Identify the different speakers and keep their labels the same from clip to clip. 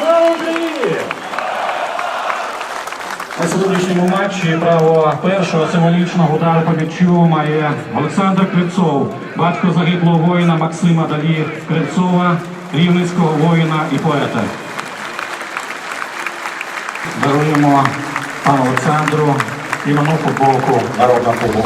Speaker 1: Слава Україні! На сьогоднішньому матчі право першого символічного удару по м'ячу має Олександр Кривцов, батько загиблого воїна Максима Далі Кривцова, рівницького воїна і поета. Даруємо пану Олександру іменну футболку народного клубу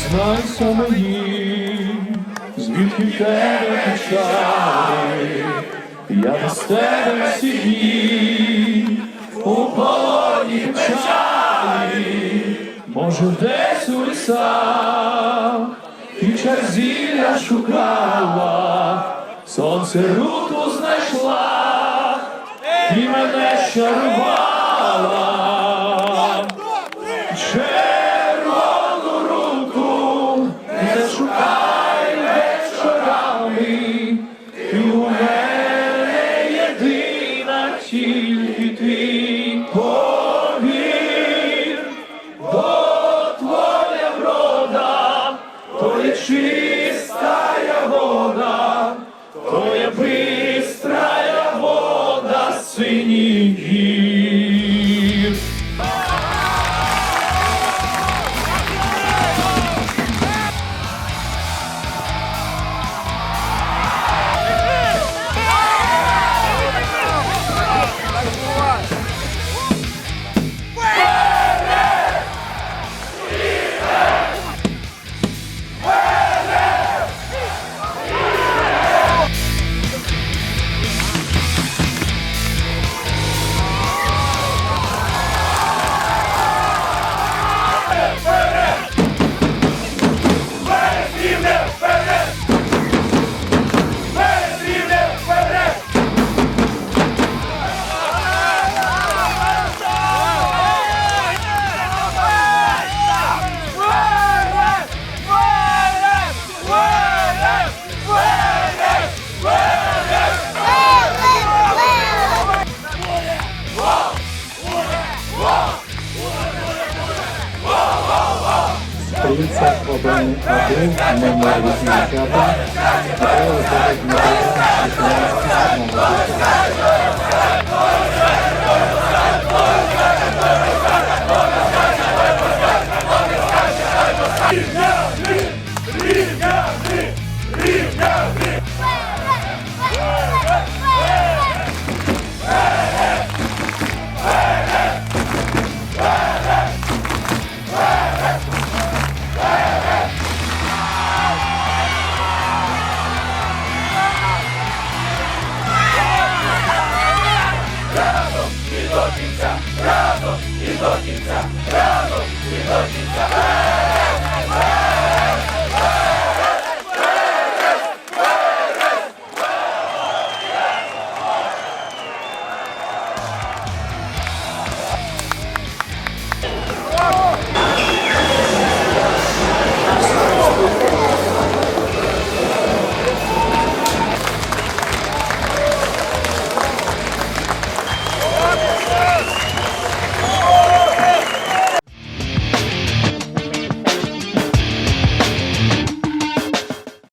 Speaker 2: І мені, звідки в тебе печалі, я без тебе в сім'ї, у полоні печалі, може десь у лісах, і зілля шукала, сонце руту знайшла, і мене щарувала. Синіх гір.
Speaker 3: Yüksak babanın adını annem varlısı inşaata, Ataya ortada günahına
Speaker 4: düşünen siz anlamlarına.
Speaker 2: До кінця, разом і до кінця.